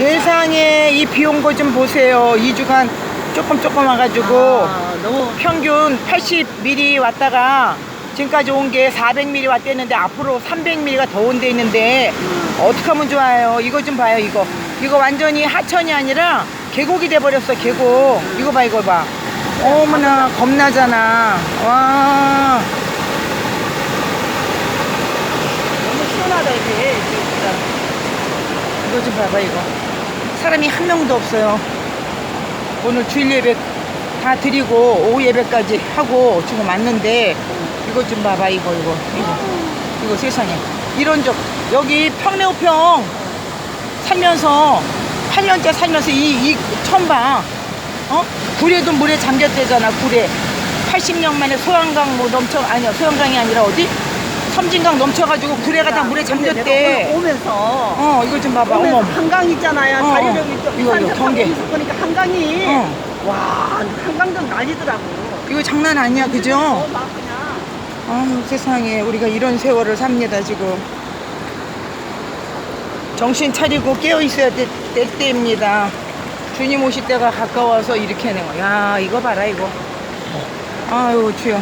세상에 이 비 온 거 좀 보세요. 2주간 조금 조금 와가지고 아, 너무 평균 80mm 왔다가 지금까지 온 게 400mm 왔댔는데 앞으로 300mm가 더 온데 있는데 음. 어떻게 하면 좋아요? 이거 좀 봐요 이거 이거 완전히 하천이 아니라 계곡이 돼버렸어 계곡 이거 봐 이거 봐 어머나 겁나잖아 와 너무 시원하다 이게. 이거 좀 봐봐 이거 사람이 한 명도 없어요. 오늘 주일 예배 다 드리고 오후 예배까지 하고 지금 왔는데 이거 좀 봐봐 이거 이거. 이거 이거 세상에. 이런 적 여기 평내호평 살면서 8년째 살면서 이, 이 처음 봐. 어? 구례도 물에 잠겼대잖아 구례. 80년 만에 소양강 뭐 넘쳐 아니야 소양강이 아니라 어디? 섬진강 넘쳐가지고 구례가 다 물에 내가 잠겼대. 오면서 어 이거 좀 봐봐 어머 한강 있잖아요. 어, 자리를 어. 좀 이거, 이거, 경계. 보니까 한강이 어. 와 한강도 난리더라고. 이거 장난 아니야 그죠? 어, 막 그냥 아유 세상에 우리가 이런 세월을 삽니다 지금 정신 차리고 깨어 있어야 될, 될 때입니다 주님 오실 때가 가까워서 이렇게 거야 야 이거 봐라 이거 아유 주여